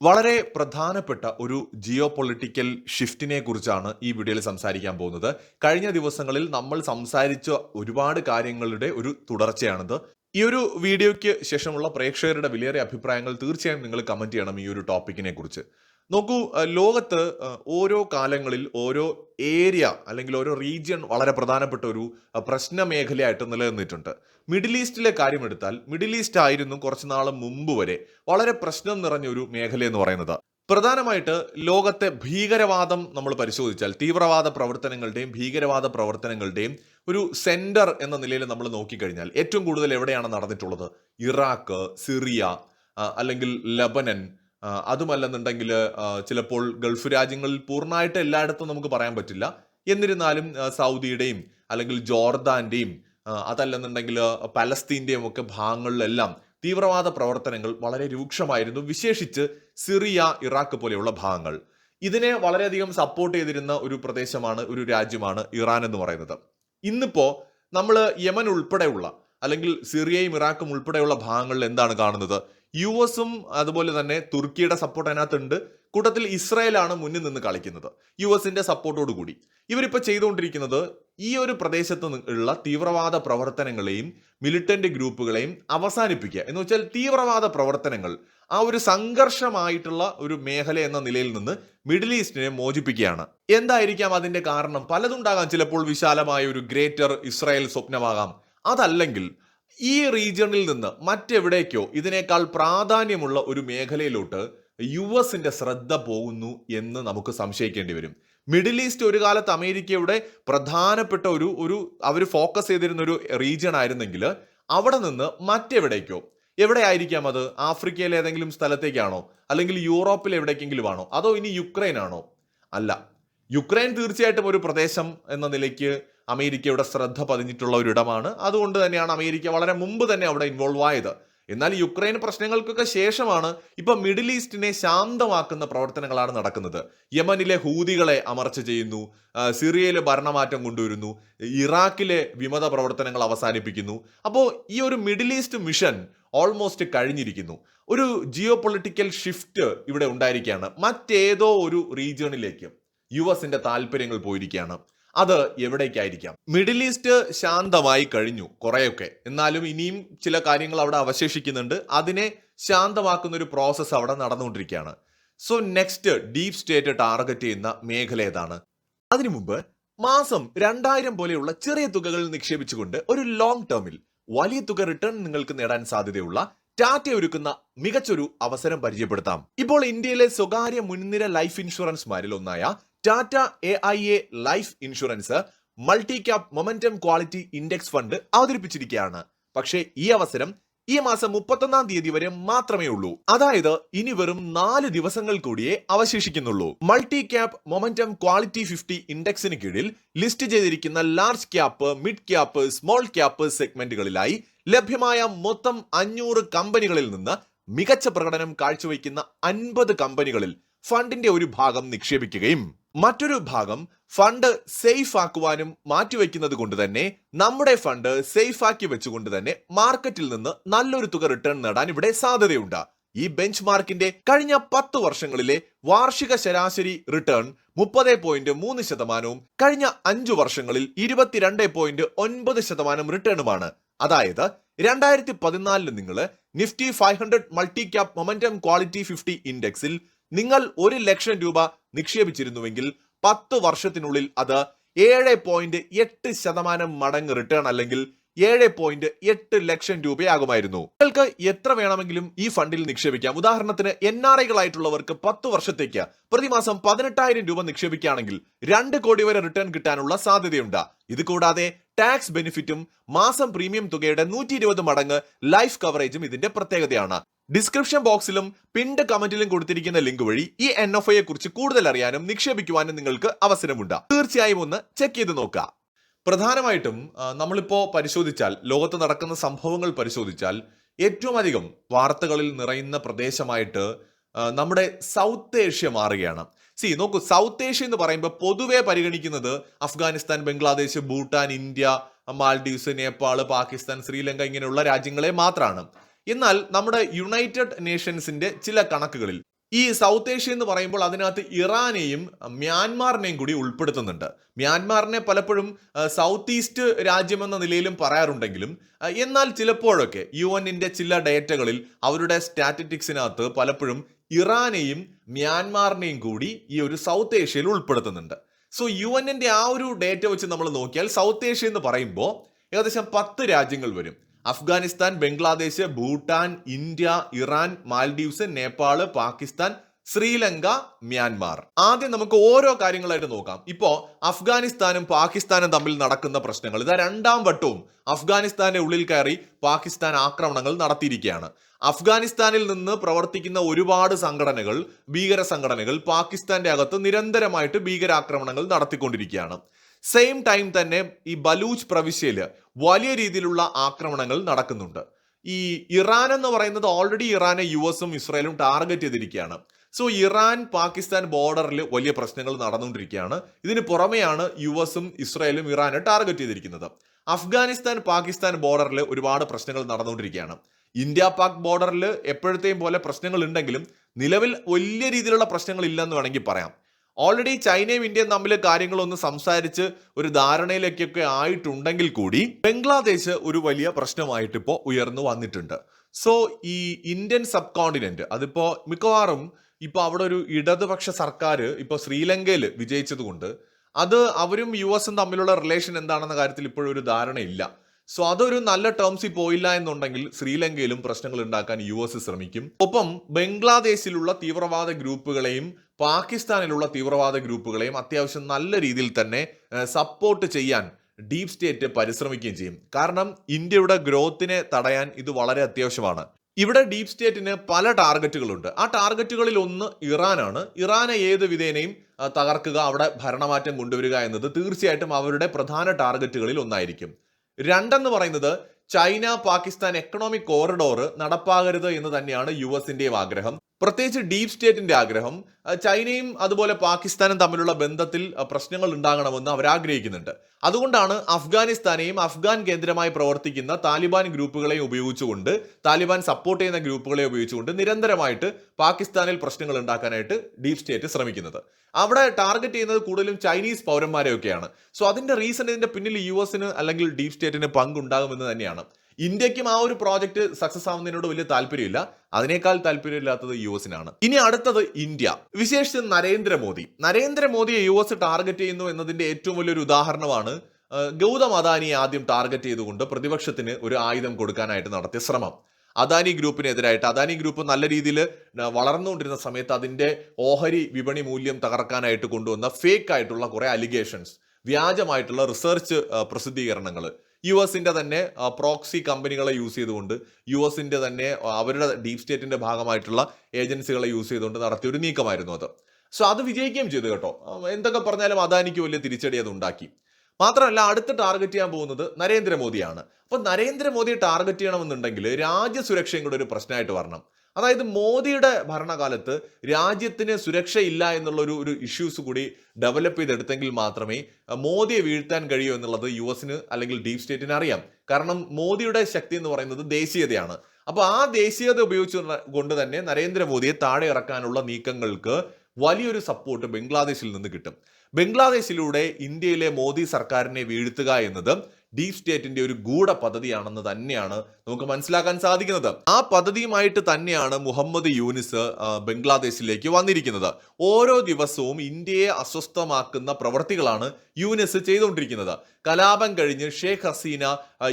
വളരെ പ്രധാനപ്പെട്ട ഒരു ജിയോ പൊളിറ്റിക്കൽ ഷിഫ്റ്റിനെ കുറിച്ചാണ് ഈ വീഡിയോയിൽ സംസാരിക്കാൻ പോകുന്നത്. കഴിഞ്ഞ ദിവസങ്ങളിൽ നമ്മൾ സംസാരിച്ച ഒരുപാട് കാര്യങ്ങളുടെ ഒരു തുടർച്ചയാണിത്. ഈ ഒരു വീഡിയോയ്ക്ക് ശേഷമുള്ള പ്രേക്ഷകരുടെ വിലയേറിയ അഭിപ്രായങ്ങൾ തീർച്ചയായും നിങ്ങൾ കമന്റ് ചെയ്യണം ഈ ഒരു ടോപ്പിക്കിനെ കുറിച്ച് നോക്കൂ ലോകത്ത് ഓരോ കാലങ്ങളിൽ ഓരോ ഏരിയ അല്ലെങ്കിൽ ഓരോ റീജിയൺ വളരെ പ്രധാനപ്പെട്ട ഒരു പ്രശ്ന മേഖലയായിട്ട് നിലനിന്നിട്ടുണ്ട്. മിഡിൽ ഈസ്റ്റിലെ കാര്യം എടുത്താൽ മിഡിൽ ഈസ്റ്റ് ആയിരുന്നു കുറച്ച് നാൾ മുമ്പ് വരെ വളരെ പ്രശ്നം നിറഞ്ഞ ഒരു മേഖല എന്ന് പറയുന്നത്. പ്രധാനമായിട്ട് ലോകത്തെ ഭീകരവാദം നമ്മൾ പരിശോധിച്ചാൽ തീവ്രവാദ പ്രവർത്തനങ്ങളുടെയും ഭീകരവാദ പ്രവർത്തനങ്ങളുടെയും ഒരു സെന്റർ എന്ന നിലയിൽ നമ്മൾ നോക്കിക്കഴിഞ്ഞാൽ ഏറ്റവും കൂടുതൽ എവിടെയാണ് നടന്നിട്ടുള്ളത്? ഇറാഖ് സിറിയ അല്ലെങ്കിൽ ലബനൻ അതുമല്ലെന്നുണ്ടെങ്കിൽ ചിലപ്പോൾ ഗൾഫ് രാജ്യങ്ങളിൽ പൂർണമായിട്ട് എല്ലായിടത്തും നമുക്ക് പറയാൻ പറ്റില്ല. എന്നിരുന്നാലും സൗദിയുടെയും അല്ലെങ്കിൽ ജോർദാന്റെയും അതല്ലെന്നുണ്ടെങ്കിൽ പലസ്തീന്റെയും ഒക്കെ ഭാഗങ്ങളിലെല്ലാം തീവ്രവാദ പ്രവർത്തനങ്ങൾ വളരെ രൂക്ഷമായിരുന്നു. വിശേഷിച്ച് സിറിയ ഇറാഖ് പോലെയുള്ള ഭാഗങ്ങൾ. ഇതിനെ വളരെയധികം സപ്പോർട്ട് ചെയ്തിരുന്ന ഒരു പ്രദേശമാണ് ഒരു രാജ്യമാണ് ഇറാൻ എന്ന് പറയുന്നത്. ഇന്നിപ്പോ നമ്മൾ യമൻ ഉൾപ്പെടെയുള്ള അല്ലെങ്കിൽ സിറിയയും ഇറാഖും ഉൾപ്പെടെയുള്ള ഭാഗങ്ങളിൽ എന്താണ് കാണുന്നത്? യു എസും അതുപോലെ തന്നെ തുർക്കിയുടെ സപ്പോർട്ട് അതിനകത്തുണ്ട്. കൂട്ടത്തിൽ ഇസ്രായേലാണ് മുന്നിൽ നിന്ന് കളിക്കുന്നത്. യു എസിന്റെ സപ്പോർട്ടോട് കൂടി. ഇവരിപ്പോൾ ചെയ്തുകൊണ്ടിരിക്കുന്നത് ഈ ഒരു പ്രദേശത്ത് ഉള്ള തീവ്രവാദ പ്രവർത്തനങ്ങളെയും മിലിറ്റന്റ് ഗ്രൂപ്പുകളെയും അവസാനിപ്പിക്കുക. എന്ന് വെച്ചാൽ തീവ്രവാദ പ്രവർത്തനങ്ങൾ ആ ഒരു സംഘർഷമായിട്ടുള്ള ഒരു മേഖല എന്ന നിലയിൽ നിന്ന് മിഡിൽ ഈസ്റ്റിനെ മോചിപ്പിക്കുകയാണ്. എന്തായിരിക്കാം അതിന്റെ കാരണം? പലതുണ്ടാകാം. ചിലപ്പോൾ വിശാലമായ ഒരു ഗ്രേറ്റർ ഇസ്രായേൽ സ്വപ്നമാകാം. അതല്ലെങ്കിൽ ഈ റീജിയണിൽ നിന്ന് മറ്റെവിടേക്കോ ഇതിനേക്കാൾ പ്രാധാന്യമുള്ള ഒരു മേഖലയിലോട്ട് യു എസിന്റെ ശ്രദ്ധ പോകുന്നു എന്ന് നമുക്ക് സംശയിക്കേണ്ടി വരും. മിഡിൽ ഈസ്റ്റ് ഒരു കാലത്ത് അമേരിക്കയുടെ പ്രധാനപ്പെട്ട ഒരു ഒരു അവർ ഫോക്കസ് ചെയ്തിരുന്ന ഒരു റീജിയൺ ആയിരുന്നെങ്കിൽ അവിടെ നിന്ന് മറ്റെവിടേക്കോ എവിടെ ആയിരിക്കാം അത്? ആഫ്രിക്കയിലെ ഏതെങ്കിലും സ്ഥലത്തേക്കാണോ? അല്ലെങ്കിൽ യൂറോപ്പിൽ എവിടേക്കെങ്കിലും ആണോ? അതോ ഇനി യുക്രൈൻ ആണോ? അല്ല. യുക്രൈൻ തീർച്ചയായിട്ടും ഒരു പ്രദേശം എന്ന നിലയ്ക്ക് അമേരിക്കയുടെ ശ്രദ്ധ പതിഞ്ഞിട്ടുള്ള ഒരു ഇടമാണ് അതുകൊണ്ട് തന്നെയാണ് അമേരിക്ക വളരെ മുമ്പ് തന്നെ അവിടെ ഇൻവോൾവ് ആയത്. എന്നാൽ യുക്രൈൻ പ്രശ്നങ്ങൾക്കൊക്കെ ശേഷമാണ് ഇപ്പൊ മിഡിൽ ഈസ്റ്റിനെ ശാന്തമാക്കുന്ന പ്രവർത്തനങ്ങളാണ് നടക്കുന്നത്. യമനിലെ ഹൂതികളെ അമർച്ച ചെയ്യുന്നു സിറിയയിലെ ഭരണമാറ്റം കൊണ്ടുവരുന്നു ഇറാഖിലെ വിമത പ്രവർത്തനങ്ങൾ അവസാനിപ്പിക്കുന്നു. അപ്പോൾ ഈ ഒരു മിഡിൽ ഈസ്റ്റ് മിഷൻ ഓൾമോസ്റ്റ് കഴിഞ്ഞിരിക്കുന്നു. ഒരു ജിയോ പൊളിറ്റിക്കൽ ഷിഫ്റ്റ് ഇവിടെ ഉണ്ടായിരിക്കുകയാണ്. മറ്റേതോ ഒരു റീജിയണിലേക്ക് യു എസിന്റെ താല്പര്യങ്ങൾ പോയിരിക്കുകയാണ്. അത് എവിടേക്കായിരിക്കാം? മിഡിൽ ഈസ്റ്റ് ശാന്തമായി കഴിഞ്ഞു കുറെയൊക്കെ. എന്നാലും ഇനിയും ചില കാര്യങ്ങൾ അവിടെ അവശേഷിക്കുന്നുണ്ട്. അതിനെ ശാന്തമാക്കുന്ന ഒരു പ്രോസസ്സ് അവിടെ നടന്നുകൊണ്ടിരിക്കുകയാണ്. So next deep state target ചെയ്യുന്ന മേഖല ഏതാണ്? അതിനു മുമ്പ് മാസം രണ്ടായിരം പോലെയുള്ള ചെറിയ തുകകൾ നിക്ഷേപിച്ചുകൊണ്ട് ഒരു ലോങ് ടേമിൽ വലിയ തുക റിട്ടേൺ നിങ്ങൾക്ക് നേടാൻ സാധ്യതയുള്ള ടാറ്റ ഒരുക്കുന്ന മികച്ചൊരു അവസരം പരിചയപ്പെടുത്താം. ഇപ്പോൾ ഇന്ത്യയിലെ സ്വകാര്യ മുൻനിര ലൈഫ് ഇൻഷുറൻസ് ഇൻഷുറൻസ്മാരിൽ ഒന്നായ Tata A I A life insurance multi cap momentum quality index fund അവതരിപ്പിച്ചിരിക്കുകയാണ്. പക്ഷേ ഈ അവസരം ഈ മാസം മുപ്പത്തൊന്നാം തീയതി വരെ മാത്രമേ ഉള്ളൂ. അതായത് ഇനി വെറും നാല് ദിവസങ്ങൾ കൂടിയേ അവശേഷിക്കുന്നുള്ളൂ. Multi cap momentum quality fifty ഇൻഡെക്സിന് കീഴിൽ ലിസ്റ്റ് ചെയ്തിരിക്കുന്ന large cap mid cap small cap സെഗ്മെന്റുകളിലായി ലഭ്യമായ മൊത്തം അഞ്ഞൂറ് കമ്പനികളിൽ നിന്ന് മികച്ച പ്രകടനം കാഴ്ചവെക്കുന്ന അൻപത് കമ്പനികളിൽ ഫണ്ടിന്റെ ഒരു ഭാഗം നിക്ഷേപിക്കുകയും മറ്റൊരു ഭാഗം ഫണ്ട് സേഫ് ആക്കുവാനും മാറ്റിവെക്കുന്നത് കൊണ്ട് തന്നെ നമ്മുടെ ഫണ്ട് സേഫ് ആക്കി വെച്ചുകൊണ്ട് തന്നെ മാർക്കറ്റിൽ നിന്ന് നല്ലൊരു തുക റിട്ടേൺ നേടാൻ ഇവിടെ സാധ്യതയുണ്ട്. ഈ ബെഞ്ച് മാർക്കിന്റെ കഴിഞ്ഞ പത്ത് വർഷങ്ങളിലെ വാർഷിക ശരാശരി റിട്ടേൺ മുപ്പത് പോയിന്റ് മൂന്ന് ശതമാനവും കഴിഞ്ഞ അഞ്ചു വർഷങ്ങളിൽ ഇരുപത്തിരണ്ട് പോയിന്റ് ഒൻപത് ശതമാനം റിട്ടേണുമാണ് അതായത് രണ്ടായിരത്തി പതിനാലിൽ നിങ്ങൾ Nifty five hundred multi cap momentum quality fifty ഇൻഡെക്സിൽ നിങ്ങൾ ഒരു ലക്ഷം രൂപ നിക്ഷേപിച്ചിരുന്നുവെങ്കിൽ പത്ത് വർഷത്തിനുള്ളിൽ അത് ഏഴ് പോയിന്റ് എട്ട് ശതമാനം മടങ്ങ് റിട്ടേൺ അല്ലെങ്കിൽ ഏഴ് പോയിന്റ് എട്ട് ലക്ഷം രൂപയാകുമായിരുന്നു. നിങ്ങൾക്ക് എത്ര വേണമെങ്കിലും ഈ ഫണ്ടിൽ നിക്ഷേപിക്കാം. ഉദാഹരണത്തിന് എൻ ആർ ഐകളായിട്ടുള്ളവർക്ക് പത്ത് വർഷത്തേക്ക് പ്രതിമാസം പതിനെട്ടായിരം രൂപ നിക്ഷേപിക്കുകയാണെങ്കിൽ രണ്ട് കോടി വരെ റിട്ടേൺ കിട്ടാനുള്ള സാധ്യതയുണ്ട്. ഇത് കൂടാതെ ടാക്സ് ബെനിഫിറ്റും മാസം പ്രീമിയം തുകയുടെ നൂറ്റി മടങ്ങ് ലൈഫ് കവറേജും ഇതിന്റെ പ്രത്യേകതയാണ്. ഡിസ്ക്രിപ്ഷൻ ബോക്സിലും പിൻഡ് കമന്റിലും കൊടുത്തിരിക്കുന്ന ലിങ്ക് വഴി ഈ എൻ എഫ് ഐയെ കുറിച്ച് കൂടുതൽ അറിയാനും നിക്ഷേപിക്കുവാനും നിങ്ങൾക്ക് അവസരമുണ്ട്. തീർച്ചയായും ഒന്ന് ചെക്ക് ചെയ്ത് നോക്കുക. പ്രധാനമായിട്ടും നമ്മളിപ്പോൾ നമ്മളിപ്പോ പരിശോധിച്ചാൽ ലോകത്ത് നടക്കുന്ന സംഭവങ്ങൾ പരിശോധിച്ചാൽ ഏറ്റവും അധികം വാർത്തകളിൽ നിറയുന്ന പ്രദേശമായിട്ട് നമ്മുടെ സൗത്ത് ഏഷ്യ മാറുകയാണ്. സി നോക്കൂ സൗത്ത് ഏഷ്യ എന്ന് പറയുമ്പോൾ പൊതുവെ പരിഗണിക്കുന്നത് അഫ്ഗാനിസ്ഥാൻ ബംഗ്ലാദേശ് ഭൂട്ടാൻ ഇന്ത്യ മാൽഡീവ്സ് നേപ്പാൾ പാകിസ്ഥാൻ ശ്രീലങ്ക ഇങ്ങനെയുള്ള രാജ്യങ്ങളെ മാത്രമാണ് എന്നാൽ നമ്മുടെ യുണൈറ്റഡ് നേഷൻസിന്റെ ചില കണക്കുകളിൽ ഈ സൗത്ത് ഏഷ്യ എന്ന് പറയുമ്പോൾ അതിനകത്ത് ഇറാനെയും മ്യാൻമാറിനെയും കൂടി ഉൾപ്പെടുത്തുന്നുണ്ട്. മ്യാൻമാറിനെ പലപ്പോഴും സൗത്ത് ഈസ്റ്റ് രാജ്യമെന്ന നിലയിലും പറയാറുണ്ടെങ്കിലും എന്നാൽ ചിലപ്പോഴൊക്കെ യു എന്നിന്റെ ചില ഡേറ്റകളിൽ അവരുടെ സ്റ്റാറ്റിറ്റിക്സിനകത്ത് പലപ്പോഴും ഇറാനെയും മ്യാൻമാറിനെയും കൂടി ഈ ഒരു സൗത്ത് ഏഷ്യയിൽ ഉൾപ്പെടുത്തുന്നുണ്ട്. സോ യു എന്നിന്റെ ആ ഒരു ഡേറ്റ വെച്ച് നമ്മൾ നോക്കിയാൽ സൗത്ത് ഏഷ്യ എന്ന് പറയുമ്പോൾ ഏകദേശം പത്ത് രാജ്യങ്ങൾ വരും. Afghanistan Bangladesh Bhutan India Iran Maldives Nepal Pakistan Sri Lanka Myanmar. ആദ്യം നമുക്ക് ഓരോ കാര്യങ്ങളായിട്ട് നോക്കാം. ഇപ്പോ അഫ്ഗാനിസ്ഥാനും പാകിസ്ഥാനും തമ്മിൽ നടക്കുന്ന പ്രശ്നങ്ങൾ. ഇതാ രണ്ടാം വട്ടവും അഫ്ഗാനിസ്ഥാന്റെ ഉള്ളിൽ കയറി പാകിസ്ഥാൻ ആക്രമണങ്ങൾ നടത്തിയിരിക്കുകയാണ്. അഫ്ഗാനിസ്ഥാനിൽ നിന്ന് പ്രവർത്തിക്കുന്ന ഒരുപാട് സംഘടനകൾ ഭീകര സംഘടനകൾ പാകിസ്ഥാന്റെ അകത്ത് നിരന്തരമായിട്ട് ഭീകരാക്രമണങ്ങൾ നടത്തിക്കൊണ്ടിരിക്കുകയാണ്. സെയിം ടൈം തന്നെ ഈ ബലൂച്ച് പ്രവിശ്യയിൽ വലിയ രീതിയിലുള്ള ആക്രമണങ്ങൾ നടക്കുന്നുണ്ട്. ഈ ഇറാൻ എന്ന് പറയുന്നത് ഓൾറെഡി ഇറാനെ യു എസും ഇസ്രായേലും ടാർഗറ്റ് ചെയ്തിരിക്കുകയാണ്. സോ ഇറാൻ പാകിസ്ഥാൻ ബോർഡറിൽ വലിയ പ്രശ്നങ്ങൾ നടന്നുകൊണ്ടിരിക്കുകയാണ്. ഇതിന് പുറമെയാണ് യു എസും ഇസ്രായേലും ഇറാനെ ടാർഗറ്റ് ചെയ്തിരിക്കുന്നത്. അഫ്ഗാനിസ്ഥാൻ പാകിസ്ഥാൻ ബോർഡറിൽ ഒരുപാട് പ്രശ്നങ്ങൾ നടന്നുകൊണ്ടിരിക്കുകയാണ്. ഇന്ത്യ പാക് ബോർഡറിൽ എപ്പോഴത്തെയും പോലെ പ്രശ്നങ്ങൾ ഉണ്ടെങ്കിലും നിലവിൽ വലിയ രീതിയിലുള്ള പ്രശ്നങ്ങൾ ഇല്ലെന്ന് വേണമെങ്കിൽ പറയാം. ഓൾറെഡി ചൈനയും ഇന്ത്യയും തമ്മിൽ കാര്യങ്ങളൊന്ന് സംസാരിച്ച് ഒരു ധാരണയിലേക്കൊക്കെ ആയിട്ടുണ്ടെങ്കിൽ കൂടി ബംഗ്ലാദേശ് ഒരു വലിയ പ്രശ്നമായിട്ട് ഇപ്പോൾ ഉയർന്നു വന്നിട്ടുണ്ട്. സോ ഈ ഇന്ത്യൻ സബ് കോണ്ടിനെന്റ് അതിപ്പോ മിക്കവാറും ഇപ്പൊ അവിടെ ഒരു ഇടതുപക്ഷ സർക്കാർ ഇപ്പൊ ശ്രീലങ്കയിൽ വിജയിച്ചതുകൊണ്ട് അത് അവരും യു എസും തമ്മിലുള്ള റിലേഷൻ എന്താണെന്ന കാര്യത്തിൽ ഇപ്പോഴും ഒരു ധാരണയില്ല. സോ അതൊരു നല്ല ടേംസിൽ പോയില്ല എന്നുണ്ടെങ്കിൽ ശ്രീലങ്കയിലും പ്രശ്നങ്ങൾ ഉണ്ടാക്കാൻ യു എസ് ശ്രമിക്കും. ഒപ്പം ബംഗ്ലാദേശിലുള്ള തീവ്രവാദ ഗ്രൂപ്പുകളെയും പാകിസ്ഥാനിലുള്ള തീവ്രവാദ ഗ്രൂപ്പുകളെയും അത്യാവശ്യം നല്ല രീതിയിൽ തന്നെ സപ്പോർട്ട് ചെയ്യാൻ ഡീപ് സ്റ്റേറ്റ് പരിശ്രമിക്കുകയും ചെയ്യും. കാരണം ഇന്ത്യയുടെ ഗ്രോത്തിനെ തടയാൻ ഇത് വളരെ അത്യാവശ്യമാണ്. ഇവിടെ ഡീപ് സ്റ്റേറ്റിന് പല ടാർഗറ്റുകളുണ്ട് ആ ടാർഗറ്റുകളിൽ ഒന്ന് ഇറാനാണ്. ഇറാനെ ഏത് വിധേനയും തകർക്കുക അവിടെ ഭരണമാറ്റം കൊണ്ടുവരിക എന്നത് തീർച്ചയായിട്ടും അവരുടെ പ്രധാന ടാർഗറ്റുകളിൽ ഒന്നായിരിക്കും. രണ്ടെന്ന് പറയുന്നത് ചൈന പാകിസ്ഥാൻ എക്കണോമിക് കോറിഡോർ നടപ്പാകരുത് എന്ന് തന്നെയാണ് യു എസിന്റെയും ആഗ്രഹം. പ്രത്യേകിച്ച് ഡീപ് സ്റ്റേറ്റിന്റെ ആഗ്രഹം ചൈനയും അതുപോലെ പാകിസ്ഥാനും തമ്മിലുള്ള ബന്ധത്തിൽ പ്രശ്നങ്ങൾ ഉണ്ടാകണമെന്ന് അവർ ആഗ്രഹിക്കുന്നുണ്ട്. അതുകൊണ്ടാണ് അഫ്ഗാനിസ്ഥാനെയും അഫ്ഗാൻ കേന്ദ്രമായി പ്രവർത്തിക്കുന്ന താലിബാൻ ഗ്രൂപ്പുകളെയും ഉപയോഗിച്ചുകൊണ്ട് താലിബാൻ സപ്പോർട്ട് ചെയ്യുന്ന ഗ്രൂപ്പുകളെ ഉപയോഗിച്ചുകൊണ്ട് നിരന്തരമായിട്ട് പാകിസ്ഥാനിൽ പ്രശ്നങ്ങൾ ഉണ്ടാക്കാനായിട്ട് ഡീപ് സ്റ്റേറ്റ് ശ്രമിക്കുന്നത്. അവിടെ ടാർഗറ്റ് ചെയ്യുന്നത് കൂടുതലും ചൈനീസ് പൗരന്മാരെയൊക്കെയാണ്. സോ അതിന്റെ റീസൺ ഇതിന്റെ പിന്നിൽ യു എസിന് അല്ലെങ്കിൽ ഡീപ് സ്റ്റേറ്റിന് പങ്കുണ്ടാകുമെന്ന് തന്നെയാണ്. ഇന്ത്യക്കും ആ ഒരു പ്രോജക്റ്റ് സക്സസ് ആവുന്നതിനോട് വലിയ താല്പര്യമില്ല. അതിനേക്കാൾ താല്പര്യമില്ലാത്തത് യു എസിനാണ്. ഇനി അടുത്തത് ഇന്ത്യ. വിശേഷിച്ച് നരേന്ദ്രമോദി. നരേന്ദ്രമോദിയെ യു എസ് ടാർഗറ്റ് ചെയ്യുന്നു എന്നതിന്റെ ഏറ്റവും വലിയൊരു ഉദാഹരണമാണ് ഗൗതം അദാനിയെ ആദ്യം ടാർഗറ്റ് ചെയ്തുകൊണ്ട് പ്രതിപക്ഷത്തിന് ഒരു ആയുധം കൊടുക്കാനായിട്ട് നടത്തിയ ശ്രമം. അദാനി ഗ്രൂപ്പിനെതിരായിട്ട്. അദാനി ഗ്രൂപ്പ് നല്ല രീതിയിൽ വളർന്നുകൊണ്ടിരുന്ന സമയത്ത് അതിന്റെ ഓഹരി വിപണി മൂല്യം തകർക്കാനായിട്ട് കൊണ്ടുവന്ന ഫേക്ക് ആയിട്ടുള്ള കുറെ അലിഗേഷൻസ് വ്യാജമായിട്ടുള്ള റിസർച്ച് പ്രസിദ്ധീകരണങ്ങൾ യു എസിന്റെ തന്നെ പ്രോക്സി കമ്പനികളെ യൂസ് ചെയ്തുകൊണ്ട് യു എസിന്റെ തന്നെ അവരുടെ ഡീപ് സ്റ്റേറ്റിന്റെ ഭാഗമായിട്ടുള്ള ഏജൻസികളെ യൂസ് ചെയ്തുകൊണ്ട് നടത്തിയ ഒരു നീക്കമായിരുന്നു അത്. സോ അത് വിജയിക്കുകയും ചെയ്തു കേട്ടോ. എന്തൊക്കെ പറഞ്ഞാലും അദാനിക്ക് വലിയ തിരിച്ചടി അത് ഉണ്ടാക്കി. മാത്രമല്ല അടുത്ത് ടാർഗറ്റ് ചെയ്യാൻ പോകുന്നത് നരേന്ദ്രമോദിയാണ്. അപ്പോൾ നരേന്ദ്രമോദിയെ ടാർഗറ്റ് ചെയ്യണമെന്നുണ്ടെങ്കിൽ രാജ്യസുരക്ഷയും കൂടെ ഒരു പ്രശ്നമായിട്ട് വരണം. അതായത് മോദിയുടെ ഭരണകാലത്ത് രാജ്യത്തിന് സുരക്ഷയില്ല എന്നുള്ള ഒരു ഒരു ഇഷ്യൂസ് കൂടി ഡെവലപ്പ് ചെയ്തെടുത്തെങ്കിൽ മാത്രമേ മോദിയെ വീഴ്ത്താൻ കഴിയൂ എന്നുള്ളത് യു എസിന് അല്ലെങ്കിൽ ഡീപ് സ്റ്റേറ്റിന് അറിയാം. കാരണം മോദിയുടെ ശക്തി എന്ന് പറയുന്നത് ദേശീയതയാണ്. അപ്പോൾ ആ ദേശീയത ഉപയോഗിച്ച് കൊണ്ട് തന്നെ നരേന്ദ്രമോദിയെ താഴെ ഇറക്കാനുള്ള നീക്കങ്ങൾക്ക് വലിയൊരു സപ്പോർട്ട് ബംഗ്ലാദേശിൽ നിന്ന് കിട്ടും. ബംഗ്ലാദേശിലൂടെ ഇന്ത്യയിലെ മോദി സർക്കാരിനെ വീഴ്ത്തുക എന്നത് ഡീപ് സ്റ്റേറ്റിന്റെ ഒരു ഗൂഢ പദ്ധതിയാണെന്ന് തന്നെയാണ് നമുക്ക് മനസ്സിലാക്കാൻ സാധിക്കുന്നത്. ആ പദ്ധതിയുമായിട്ട് തന്നെയാണ് മുഹമ്മദ് യൂനിസ് ബംഗ്ലാദേശിലേക്ക് വന്നിരിക്കുന്നത്. ഓരോ ദിവസവും ഇന്ത്യയെ അസ്വസ്ഥമാക്കുന്ന പ്രവൃത്തികളാണ് യൂനിസ് ചെയ്തുകൊണ്ടിരിക്കുന്നത്. കലാപം കഴിഞ്ഞ് ഷേഖ് ഹസീന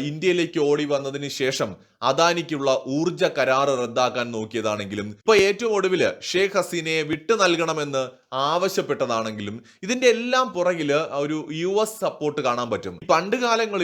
ഇന്ത്യയിലേക്ക് ഓടി വന്നതിന് ശേഷം അദാനിക്കുള്ള ഊർജ കരാർ റദ്ദാക്കാൻ നോക്കിയതാണെങ്കിലും ഇപ്പൊ ഏറ്റവും ഒടുവിൽ ഷേഖ് ഹസീനയെ വിട്ടു നൽകണമെന്ന് ആവശ്യപ്പെട്ടതാണെങ്കിലും ഇതിന്റെ എല്ലാം പുറകിൽ ഒരു യു എസ് സപ്പോർട്ട് കാണാൻ പറ്റും. പണ്ട്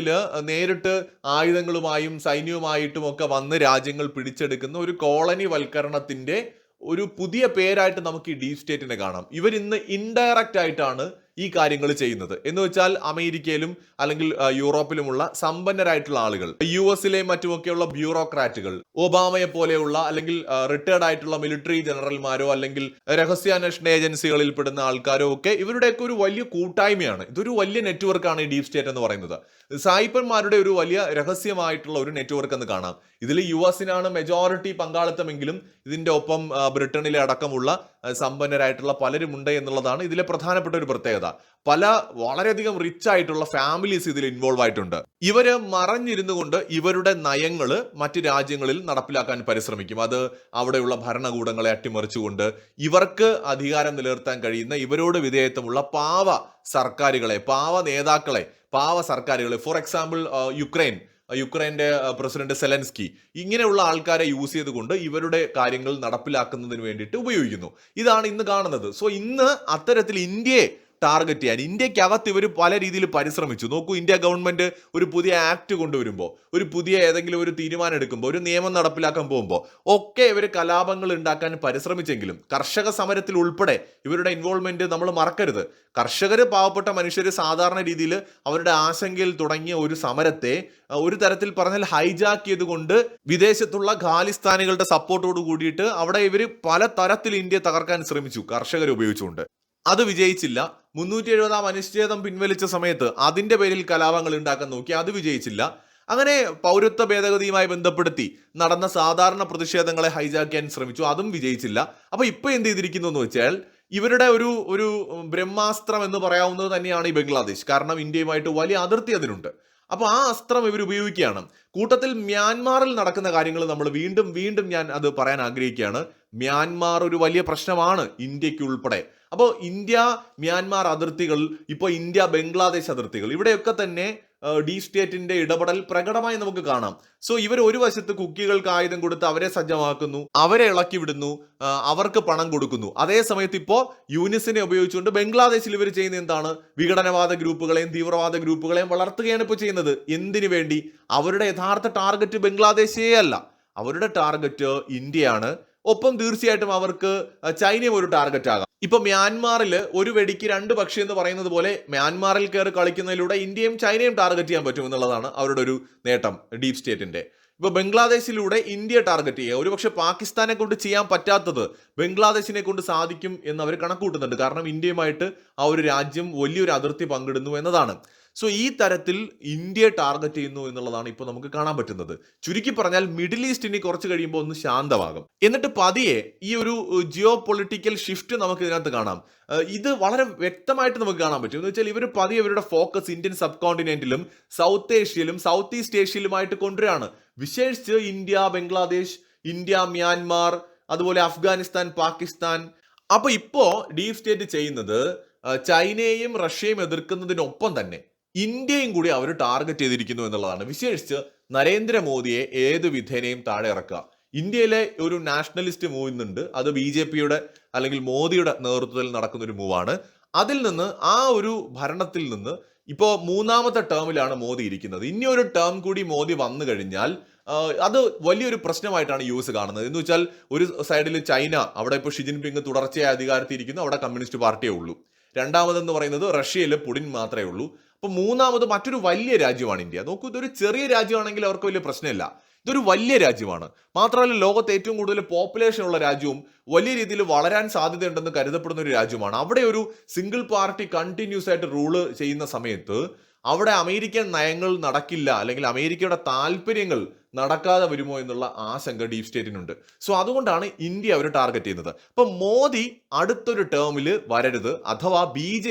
കാലങ്ങളിൽ നേരിട്ട് ആയുധങ്ങളുമായും സൈന്യവുമായിട്ടും ഒക്കെ വന്ന് രാജ്യങ്ങൾ പിടിച്ചെടുക്കുന്ന ഒരു കോളനി വൽക്കരണത്തിന്റെ ഒരു പുതിയ പേരായിട്ട് നമുക്ക് ഈ ഡീപ് സ്റ്റേറ്റിനെ കാണാം. ഇവരിന്ന് ഇൻഡയറക്റ്റ് ആയിട്ടാണ് ഈ കാര്യങ്ങൾ ചെയ്യുന്നത്. എന്ന് വെച്ചാൽ അമേരിക്കയിലും അല്ലെങ്കിൽ യൂറോപ്പിലുമുള്ള സമ്പന്നരായിട്ടുള്ള ആളുകൾ യു എസിലെയും മറ്റുമൊക്കെയുള്ള ബ്യൂറോക്രാറ്റുകൾ ഒബാമയെ പോലെയുള്ള അല്ലെങ്കിൽ റിട്ടയർഡ് ആയിട്ടുള്ള മിലിറ്ററി ജനറൽമാരോ അല്ലെങ്കിൽ രഹസ്യാന്വേഷണ ഏജൻസികളിൽ പെടുന്ന ആൾക്കാരോ ഒക്കെ ഇവരുടെയൊക്കെ ഒരു വലിയ കൂട്ടായ്മയാണ്. ഇതൊരു വലിയ നെറ്റ്വർക്കാണ് ഈ ഡീപ് സ്റ്റേറ്റ് എന്ന് പറയുന്നത്. സായിപ്പന്മാരുടെ ഒരു വലിയ രഹസ്യമായിട്ടുള്ള ഒരു നെറ്റ്വർക്ക് എന്ന് കാണാം. ഇതിൽ യു എസിനാണ് മെജോറിറ്റി പങ്കാളിത്തമെങ്കിലും ഇതിന്റെ ഒപ്പം ബ്രിട്ടനിലെ അടക്കമുള്ള സമ്പന്നരായിട്ടുള്ള സമ്പന്നരായിട്ടുള്ള പലരുമുണ്ട് എന്നുള്ളതാണ് ഇതിലെ പ്രധാനപ്പെട്ട ഒരു പ്രത്യേകത. പല വളരെയധികം റിച്ച് ആയിട്ടുള്ള ഫാമിലീസ് ഇതിൽ ഇൻവോൾവ് ആയിട്ടുണ്ട്. ഇവർ മറഞ്ഞിരുന്നു കൊണ്ട് ഇവരുടെ നയങ്ങൾ മറ്റ് രാജ്യങ്ങളിൽ നടപ്പിലാക്കാൻ പരിശ്രമിക്കും. അത് അവിടെയുള്ള ഭരണകൂടങ്ങളെ അട്ടിമറിച്ചുകൊണ്ട് ഇവർക്ക് അധികാരം നിലനിർത്താൻ കഴിയുന്ന ഇവരോട് വിധേയത്വമുള്ള പാവ സർക്കാരുകളെ പാവ നേതാക്കളെ പാവ സർക്കാരുകളെ. ഫോർ എക്സാമ്പിൾ യുക്രൈൻ യുക്രൈന്റെ പ്രസിഡന്റ് സെലൻസ്കി ഇങ്ങനെയുള്ള ആൾക്കാരെ യൂസ് ചെയ്തുകൊണ്ട് ഇവരുടെ കാര്യങ്ങൾ നടപ്പിലാക്കുന്നതിന് വേണ്ടിയിട്ട് ഉപയോഗിക്കുന്നു. ഇതാണ് ഇന്ന് കാണുന്നത്. സോ ഇന്ന് അത്തരത്തിൽ ഇന്ത്യയെ ടാർഗറ്റ് ചെയ്യാൻ. ഇന്ത്യക്കകത്ത് ഇവർ പല രീതിയിൽ പരിശ്രമിച്ചു. നോക്കൂ ഇന്ത്യ ഗവൺമെന്റ് ഒരു പുതിയ ആക്ട് കൊണ്ടുവരുമ്പോൾ ഒരു പുതിയ ഏതെങ്കിലും ഒരു തീരുമാനം എടുക്കുമ്പോൾ ഒരു നിയമം നടപ്പിലാക്കാൻ പോകുമ്പോൾ ഒക്കെ ഇവർ കലാപങ്ങൾ ഉണ്ടാക്കാൻ പരിശ്രമിച്ചെങ്കിലും കർഷക സമരത്തിൽ ഉൾപ്പെടെ ഇവരുടെ ഇൻവോൾവ്മെന്റ് നമ്മൾ മറക്കരുത്. കർഷകർ പാവപ്പെട്ട മനുഷ്യർ സാധാരണ രീതിയിൽ അവരുടെ ആശങ്കയിൽ തുടങ്ങിയ ഒരു സമരത്തെ ഒരു തരത്തിൽ പറഞ്ഞാൽ ഹൈജാക്ക് ചെയ്തുകൊണ്ട് വിദേശത്തുള്ള ഖാലിസ്ഥാനികളുടെ സപ്പോർട്ടോട് കൂടിയിട്ട് അവിടെ ഇവർ പല തരത്തിൽ ഇന്ത്യ തകർക്കാൻ ശ്രമിച്ചു കർഷകരെ ഉപയോഗിച്ചുകൊണ്ട്. അത് വിജയിച്ചില്ല. മുന്നൂറ്റി എഴുപതാം അനുച്ഛേദം പിൻവലിച്ച സമയത്ത് അതിന്റെ പേരിൽ കലാപങ്ങൾ ഉണ്ടാക്കാൻ നോക്കി അത് വിജയിച്ചില്ല. അങ്ങനെ പൗരത്വ ഭേദഗതിയുമായി ബന്ധപ്പെടുത്തി നടന്ന സാധാരണ പ്രതിഷേധങ്ങളെ ഹൈജാക്ക് ചെയ്യാൻ ശ്രമിച്ചു അതും വിജയിച്ചില്ല. അപ്പൊ ഇപ്പൊ എന്ത് ചെയ്തിരിക്കുന്നു എന്ന് വെച്ചാൽ ഇവരുടെ ഒരു ഒരു ബ്രഹ്മാസ്ത്രം എന്ന് പറയാവുന്നത് തന്നെയാണ് ഈ ബംഗ്ലാദേശ്. കാരണം ഇന്ത്യയുമായിട്ട് വലിയ അതിർത്തി അതിനുണ്ട് അപ്പൊ ആ അസ്ത്രം ഇവർ ഉപയോഗിക്കുകയാണ്. കൂട്ടത്തിൽ മ്യാൻമാറിൽ നടക്കുന്ന കാര്യങ്ങൾ നമ്മൾ വീണ്ടും വീണ്ടും ഞാൻ അത് പറയാൻ ആഗ്രഹിക്കുകയാണ്. മ്യാൻമാർ ഒരു വലിയ പ്രശ്നമാണ് ഇന്ത്യയ്ക്ക് ഉൾപ്പെടെ അപ്പോൾ ഇന്ത്യ മ്യാൻമാർ അതിർത്തികൾ ഇപ്പോൾ ഇന്ത്യ ബംഗ്ലാദേശ് അതിർത്തികൾ ഇവിടെയൊക്കെ തന്നെ ഡി സ്റ്റേറ്റിന്റെ ഇടപെടൽ പ്രകടമായി നമുക്ക് കാണാം. സോ ഇവർ ഒരു വശത്ത് കുക്കികൾക്ക് ആയുധം കൊടുത്ത് അവരെ സജ്ജമാക്കുന്നു അവരെ ഇളക്കി വിടുന്നു അവർക്ക് പണം കൊടുക്കുന്നു. അതേ സമയത്ത് ഇപ്പോൾ യൂനിസിനെ ഉപയോഗിച്ചുകൊണ്ട് ബംഗ്ലാദേശിൽ ഇവർ ചെയ്യുന്ന എന്താണ്? വിഘടനവാദ ഗ്രൂപ്പുകളെയും തീവ്രവാദ ഗ്രൂപ്പുകളെയും വളർത്തുകയാണ് ഇപ്പോൾ ചെയ്യുന്നത്. എന്തിനു വേണ്ടി? അവരുടെ യഥാർത്ഥ ടാർഗറ്റ് ബംഗ്ലാദേശേ അല്ല. അവരുടെ ടാർഗറ്റ് ഇന്ത്യയാണ്. ഒപ്പം തീർച്ചയായിട്ടും അവർക്ക് ചൈനയും ഒരു ടാർഗറ്റ് ആകാം. ഇപ്പൊ മ്യാൻമാറിൽ ഒരു വെടിക്ക് രണ്ട് പക്ഷി എന്ന് പറയുന്നത് പോലെ മ്യാൻമാറിൽ കയറി കളിക്കുന്നതിലൂടെ ഇന്ത്യയും ചൈനയും ടാർഗറ്റ് ചെയ്യാൻ പറ്റും എന്നുള്ളതാണ് അവരുടെ ഒരു നേട്ടം ഡീപ് സ്റ്റേറ്റിന്റെ ഇപ്പൊ ബംഗ്ലാദേശിലൂടെ ഇന്ത്യ ടാർഗറ്റ് ചെയ്യുക. ഒരുപക്ഷെ പാകിസ്ഥാനെ കൊണ്ട് ചെയ്യാൻ പറ്റാത്തത് ബംഗ്ലാദേശിനെ കൊണ്ട് സാധിക്കും എന്ന് അവർ കണക്കൂട്ടുന്നുണ്ട് കാരണം ഇന്ത്യയുമായിട്ട് ആ ഒരു രാജ്യം വലിയൊരു അതിർത്തി പങ്കിടുന്നു എന്നതാണ്. സോ ഈ തരത്തിൽ ഇന്ത്യയെ ടാർഗറ്റ് ചെയ്യുന്നു എന്നുള്ളതാണ് ഇപ്പോൾ നമുക്ക് കാണാൻ പറ്റുന്നത്. ചുരുക്കി പറഞ്ഞാൽ മിഡിൽ ഈസ്റ്റ് ഇനി കുറച്ച് കഴിയുമ്പോൾ ഒന്ന് ശാന്തമാകും. എന്നിട്ട് പതിയെ ഈ ഒരു ജിയോ പൊളിറ്റിക്കൽ ഷിഫ്റ്റ് നമുക്ക് ഇതിനകത്ത് കാണാം. ഇത് വളരെ വ്യക്തമായിട്ട് നമുക്ക് കാണാൻ പറ്റും. എന്ന് വെച്ചാൽ ഇവർ പതിയെ ഇവരുടെ ഫോക്കസ് ഇന്ത്യൻ സബ് കോണ്ടിനെന്റിലും സൗത്ത് ഏഷ്യയിലും സൗത്ത് ഈസ്റ്റ് ഏഷ്യയിലുമായിട്ട് കൊണ്ടുവരികയാണ് വിശേഷിച്ച് ഇന്ത്യ ബംഗ്ലാദേശ് ഇന്ത്യ മ്യാൻമാർ അതുപോലെ അഫ്ഗാനിസ്ഥാൻ പാകിസ്ഥാൻ. അപ്പോൾ ഇപ്പോ ഡീപ് സ്റ്റേറ്റ് ചെയ്യുന്നത് ചൈനയെയും റഷ്യയും എതിർക്കുന്നതിനൊപ്പം തന്നെ. ഇന്ത്യയും കൂടി അവർ ടാർഗറ്റ് ചെയ്തിരിക്കുന്നു എന്നുള്ളതാണ്. വിശേഷിച്ച് നരേന്ദ്രമോദിയെ ഏത് വിധേനയും താഴെ ഇറക്കുക. ഇന്ത്യയിലെ ഒരു നാഷണലിസ്റ്റ് മൂവ് ഇന്നുണ്ട് അത് ബി ജെ പിയുടെ അല്ലെങ്കിൽ മോദിയുടെ നേതൃത്വത്തിൽ നടക്കുന്ന ഒരു മൂവാണ് അതിൽ നിന്ന് ആ ഒരു ഭരണത്തിൽ നിന്ന് ഇപ്പോൾ മൂന്നാമത്തെ ടേമിലാണ് മോദി ഇരിക്കുന്നത്. ഇനി ഒരു ടേം കൂടി മോദി വന്നു കഴിഞ്ഞാൽ അത് വലിയൊരു പ്രശ്നമായിട്ടാണ് യു എസ് കാണുന്നത്. എന്ന് വെച്ചാൽ ഒരു സൈഡിൽ ചൈന അവിടെ ഇപ്പോൾ ഷി ജിൻപിങ് തുടർച്ചയായി അധികാരത്തിൽ ഇരിക്കുന്നു അവിടെ കമ്മ്യൂണിസ്റ്റ് പാർട്ടിയേ ഉള്ളൂ. രണ്ടാമതെന്ന് പറയുന്നത് റഷ്യയിൽ പുടിൻ മാത്രമേ ഉള്ളൂ. അപ്പൊ മൂന്നാമത് മറ്റൊരു വലിയ രാജ്യമാണ് ഇന്ത്യ. നോക്കൂ ഇതൊരു ചെറിയ രാജ്യമാണെങ്കിൽ അവർക്ക് വലിയ പ്രശ്നമില്ല. ഇതൊരു വലിയ രാജ്യമാണ്. മാത്രമല്ല ലോകത്ത് ഏറ്റവും കൂടുതൽ പോപ്പുലേഷൻ ഉള്ള രാജ്യവും വലിയ രീതിയിൽ വളരാൻ സാധ്യതയുണ്ടെന്ന് കരുതപ്പെടുന്ന ഒരു രാജ്യമാണ്. അവിടെ ഒരു സിംഗിൾ പാർട്ടി കണ്ടിന്യൂസ് ആയിട്ട് റൂൾ ചെയ്യുന്ന സമയത്ത് അവിടെ അമേരിക്കൻ നയങ്ങൾ നടക്കില്ല അല്ലെങ്കിൽ അമേരിക്കയുടെ താല്പര്യങ്ങൾ നടക്കാതെ വരുമോ എന്നുള്ള ആശങ്ക ഡീപ് സ്റ്റേറ്റിനുണ്ട് സോ അതുകൊണ്ടാണ് ഇന്ത്യ അവർ ടാർഗറ്റ് ചെയ്യുന്നത്. അപ്പം മോദി അടുത്തൊരു ടേമിൽ വരരുത്. അഥവാ ബി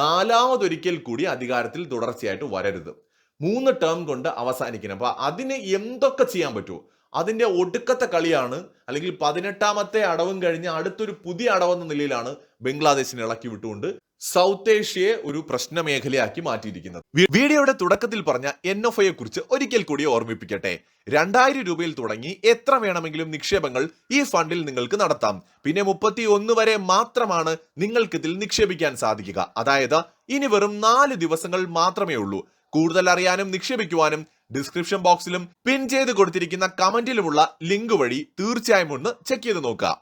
നാലാമതൊരിക്കൽ കൂടി അധികാരത്തിൽ തുടർച്ചയായിട്ട് വരരുത്. മൂന്ന് ടേം കൊണ്ട് അവസാനിക്കണം. അപ്പൊ അതിന് എന്തൊക്കെ ചെയ്യാൻ പറ്റുമോ അതിന്റെ ഒടുക്കത്തെ കളിയാണ് അല്ലെങ്കിൽ പതിനെട്ടാമത്തെ അടവും കഴിഞ്ഞ് അടുത്തൊരു പുതിയ അടവെന്ന നിലയിലാണ് ബംഗ്ലാദേശിനെ ഇളക്കി വിട്ടുകൊണ്ട് സൗത്ത് ഏഷ്യയെ ഒരു പ്രശ്ന മേഖലയാക്കി മാറ്റിയിരിക്കുന്നത് വീഡിയോയുടെ തുടക്കത്തിൽ പറഞ്ഞ എൻ എഫ് ഐയെ കുറിച്ച് ഒരിക്കൽ കൂടി ഓർമ്മിപ്പിക്കട്ടെ. രണ്ടായിരം രൂപയിൽ തുടങ്ങി എത്ര വേണമെങ്കിലും നിക്ഷേപങ്ങൾ ഈ ഫണ്ടിൽ നിങ്ങൾക്ക് നടത്താം. പിന്നെ മുപ്പത്തി ഒന്ന് വരെ മാത്രമാണ് നിങ്ങൾക്ക് ഇതിൽ നിക്ഷേപിക്കാൻ സാധിക്കുക. അതായത് ഇനി വെറും നാല് ദിവസങ്ങൾ മാത്രമേ ഉള്ളൂ. കൂടുതൽ അറിയാനും നിക്ഷേപിക്കുവാനും ഡിസ്ക്രിപ്ഷൻ ബോക്സിലും പിൻ ചെയ്ത് കൊടുത്തിരിക്കുന്ന കമന്റിലുമുള്ള ലിങ്ക് വഴി തീർച്ചയായും ഒന്ന് ചെക്ക് ചെയ്ത് നോക്കുക.